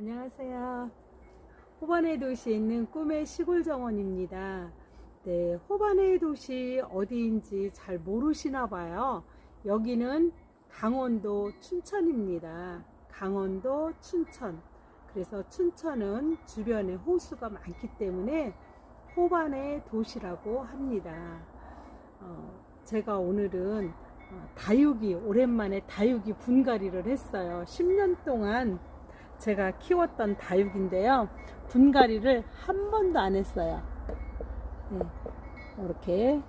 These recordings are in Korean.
안녕하세요. 호반의 도시에 있는 꿈의 시골 정원입니다. 네, 호반의 도시 어디인지 잘 모르시나 봐요. 여기는 강원도 춘천입니다. 강원도 춘천. 그래서 춘천은 주변에 호수가 많기 때문에 호반의 도시라고 합니다. 어, 제가 오늘은 어, 다육이, 오랜만에 다육이 분갈이를 했어요. 10년 동안 제가 키웠던 다육인데요. 분갈이를 한 번도 안 했어요. 네, 이렇게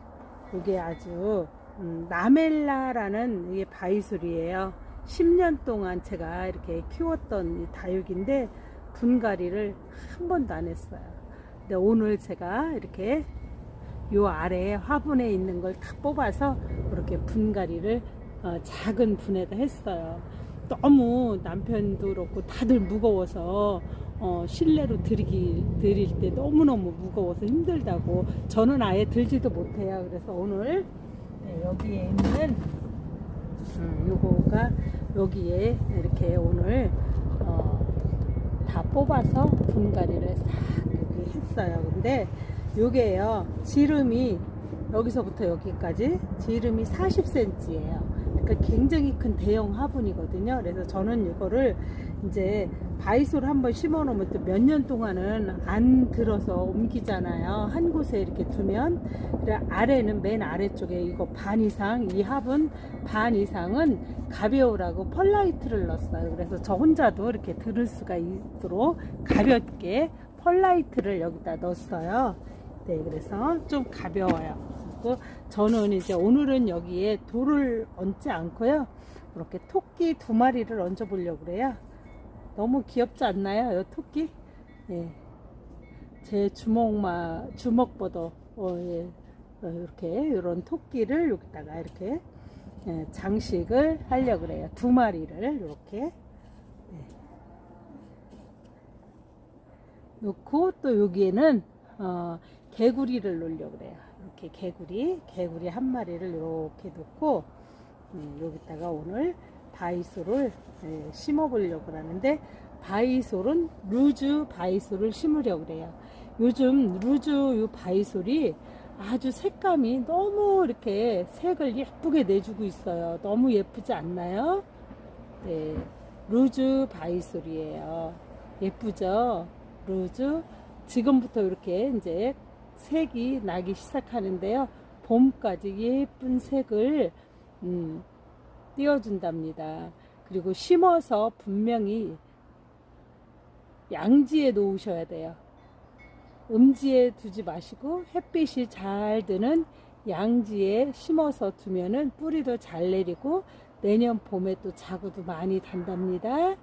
이게 아주 음, 나멜라라는 이게 바이솔이에요. 10년 동안 제가 이렇게 키웠던 이 다육인데 분갈이를 한 번도 안 했어요. 근데 오늘 제가 이렇게 요 아래에 화분에 있는 걸 다 뽑아서 이렇게 분갈이를 어, 작은 분에다 했어요. 너무 남편도 그렇고 다들 무거워서 어, 실내로 들이기, 들일 때 너무너무 무거워서 힘들다고 저는 아예 들지도 못해요. 그래서 오늘 네, 여기에 있는 음, 요거가 여기에 이렇게 오늘 어, 다 뽑아서 분갈이를 싹 이렇게 했어요. 근데 요게요 지름이 여기서부터 여기까지 지름이 40cm예요. 그러니까 굉장히 큰 대형 화분이거든요. 그래서 저는 이거를 이제 바이솔 한번 심어 놓으면 또 몇 년 동안은 안 들어서 옮기잖아요. 한 곳에 이렇게 두면. 그래 아래는 맨 아래쪽에 이거 반 이상, 이 합은 반 이상은 가벼우라고 펄라이트를 넣었어요. 그래서 저 혼자도 이렇게 들을 수가 있도록 가볍게 펄라이트를 여기다 넣었어요. 네, 그래서 좀 가벼워요. 그리고 저는 이제 오늘은 여기에 돌을 얹지 않고요. 이렇게 토끼 두 마리를 얹어 보려고 그래요. 너무 귀엽지 않나요? 이 토끼? 예. 제 주먹마, 주먹보다, 어, 예. 어, 이렇게, 이런 토끼를 여기다가 이렇게, 예, 장식을 하려고 그래요. 두 마리를, 이렇게. 예. 놓고 또 여기에는, 어, 개구리를 놓으려고 그래요. 이렇게 개구리, 개구리 한 마리를 이렇게 놓고, 음, 여기다가 오늘 바이솔을 예, 심어 보려고 하는데 바이솔은 루즈 바이솔을 심으려고 그래요. 요즘 루즈 요 바이솔이 아주 색감이 너무 이렇게 색을 예쁘게 내주고 있어요. 너무 예쁘지 않나요? 네, 루즈 바이솔이에요. 예쁘죠? 루즈. 지금부터 이렇게 이제 색이 나기 시작하는데요. 봄까지 예쁜 색을 음, 띄워준답니다. 그리고 심어서 분명히 양지에 놓으셔야 돼요. 음지에 두지 마시고 햇빛이 잘 드는 양지에 심어서 두면은 뿌리도 잘 내리고 내년 봄에 또 자구도 많이 단답니다.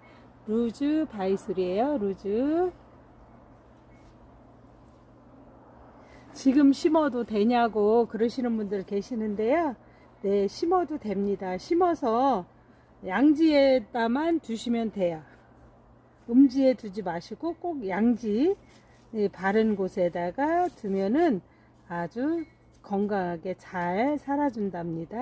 루즈 바이솔이에요. 루즈. 지금 심어도 되냐고 그러시는 분들 계시는데요. 네, 심어도 됩니다. 심어서 양지에다만 두시면 돼요. 음지에 두지 마시고 꼭 양지 네, 바른 곳에다가 두면은 아주 건강하게 잘 살아준답니다.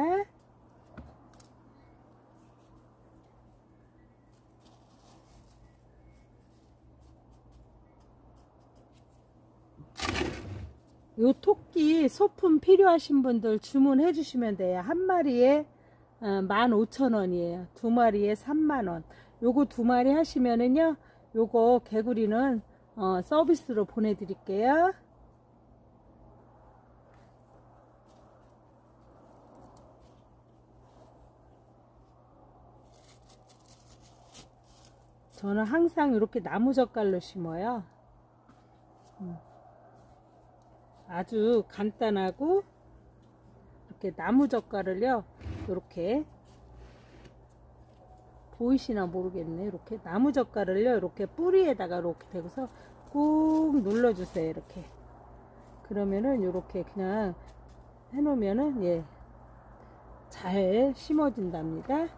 요 토끼 소품 필요하신 분들 주문해 주시면 돼요. 한 마리에 15,000원이에요. 어, 두 마리에 3만원. 요거 두 마리 하시면은요, 요거 개구리는 어, 서비스로 보내드릴게요. 저는 항상 이렇게 나무 젓갈로 심어요. 음. 아주 간단하고 이렇게 나무 젓갈을요 이렇게 보이시나 모르겠네. 이렇게 나무 젓갈을요 이렇게 뿌리에다가 이렇게 대고서 꾹 눌러주세요 이렇게. 그러면은 이렇게 그냥 해놓으면은 예 잘 심어진답니다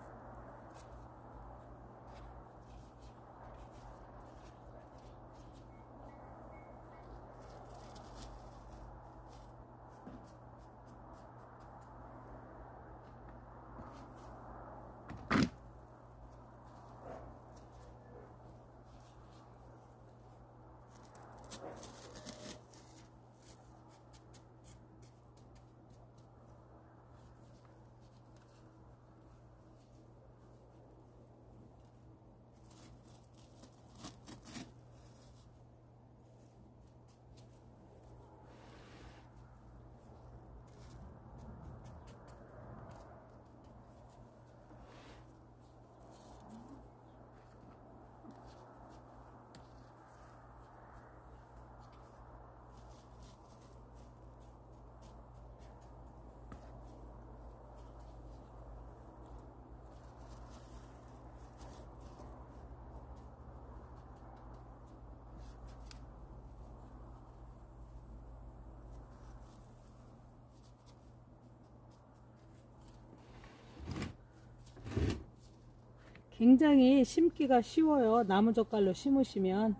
굉장히 심기가 쉬워요. 나무젓갈로 심으시면.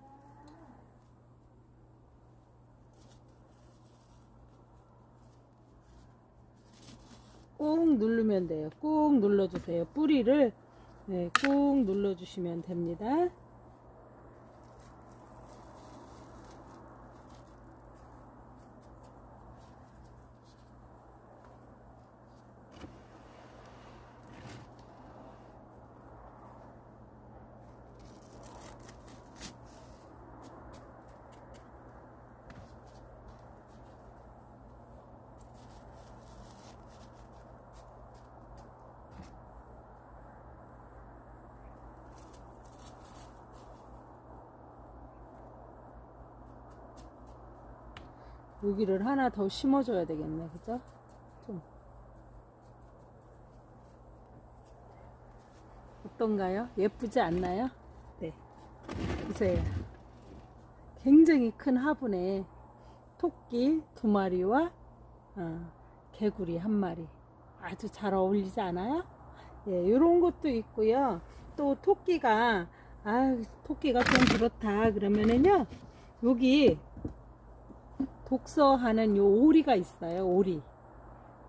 꾹 누르면 돼요. 꾹 눌러주세요. 뿌리를 네, 꾹 눌러주시면 됩니다. 여기를 하나 더 심어줘야 되겠네, 그죠? 좀. 어떤가요? 예쁘지 않나요? 네. 보세요. 굉장히 큰 화분에 토끼 두 마리와 어, 개구리 한 마리. 아주 잘 어울리지 않아요? 예, 이런 것도 있고요. 또 토끼가, 아, 토끼가 좀 그렇다. 그러면은요, 여기 독서하는 요 오리가 있어요. 오리.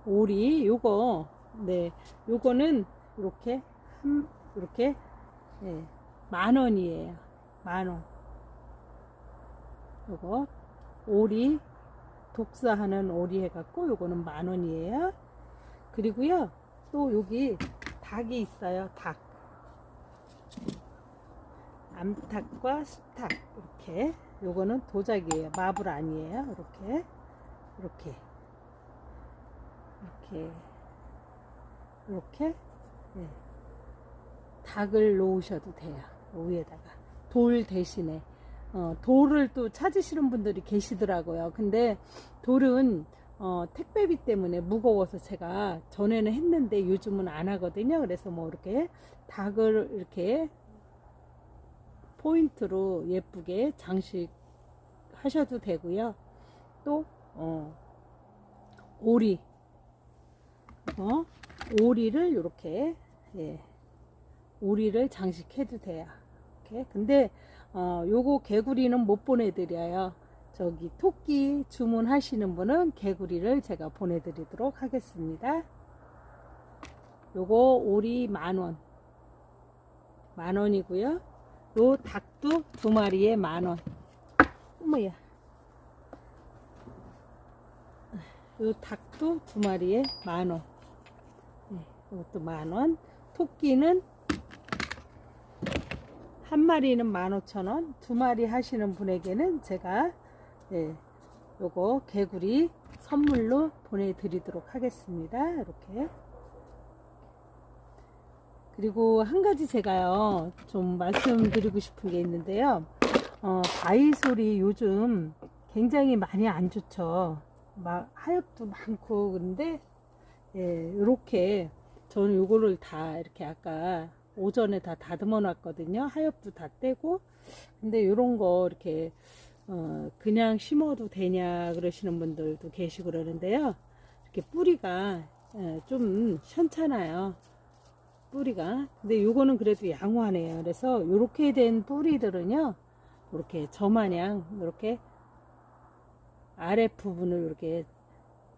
오리 요거 네. 요거는 이렇게 한 이렇게 네, 만 원이에요. 만 원. 요거 오리 독서하는 오리 해 갖고 요거는 만 원이에요. 그리고요. 또 여기 닭이 있어요. 닭. 암탉과 수탉 이렇게 요거는 도자기예요. 마블 아니에요. 이렇게. 이렇게. 이렇게. 이렇게. 네. 닭을 놓으셔도 돼요. 위에다가. 돌 대신에. 어, 돌을 또 찾으시는 분들이 계시더라고요. 근데 돌은 어, 택배비 때문에 무거워서 제가 전에는 했는데 요즘은 안 하거든요. 그래서 뭐 이렇게 닭을 이렇게 포인트로 예쁘게 장식하셔도 되고요. 또 어, 오리 어, 오리를 이렇게 예, 오리를 장식해도 돼요. 이렇게 근데 어, 요거 개구리는 못 보내드려요. 저기 토끼 주문하시는 분은 개구리를 제가 보내드리도록 하겠습니다. 요거 오리 만원 만원이고요. 요 닭도 두 마리에 만 원. 어머야. 요 닭도 두 마리에 만 원. 네, 이것도 만 원. 토끼는 한 마리는 만 오천 원. 두 마리 하시는 분에게는 제가 네, 요거 개구리 선물로 보내드리도록 하겠습니다. 이렇게. 그리고 한 가지 제가요 좀 말씀드리고 싶은 게 있는데요. 어, 바이솔이 요즘 굉장히 많이 안 좋죠. 막 하엽도 많고 그런데 예, 이렇게 저는 요거를 다 이렇게 아까 오전에 다 다듬어 놨거든요. 하엽도 다 떼고. 근데 요런 거 이렇게 어, 그냥 심어도 되냐 그러시는 분들도 계시고 그러는데요. 이렇게 뿌리가 예, 좀 시원찮아요 뿌리가. 근데 요거는 그래도 양호하네요. 그래서 요렇게 된 뿌리들은요 이렇게 저마냥 이렇게 아래 부분을 이렇게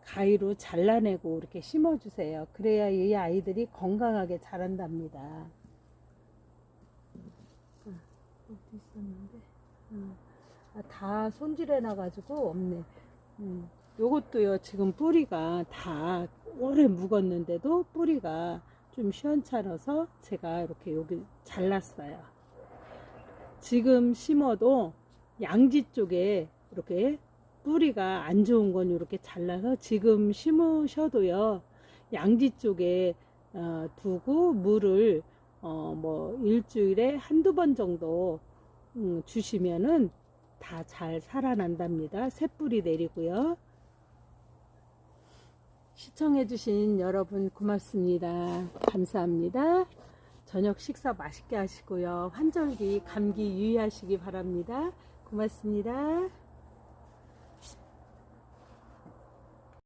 가위로 잘라내고 이렇게 심어 주세요. 그래야 이 아이들이 건강하게 자란답니다. 어디 있었는데? 음. 아, 다 손질해 놔 가지고 없네. 음. 요것도요 지금 뿌리가 다 오래 묵었는데도 뿌리가 좀 시원찮아서 제가 이렇게 여기 잘랐어요. 지금 심어도 양지 쪽에 이렇게 뿌리가 안 좋은 건 이렇게 잘라서 지금 심으셔도요. 양지 쪽에 어, 두고 물을 어, 뭐 일주일에 한두 번 정도 음, 주시면은 다 잘 살아난답니다. 새뿌리 내리고요. 시청해주신 여러분 고맙습니다. 감사합니다. 저녁 식사 맛있게 하시고요. 환절기 감기 유의하시기 바랍니다. 고맙습니다.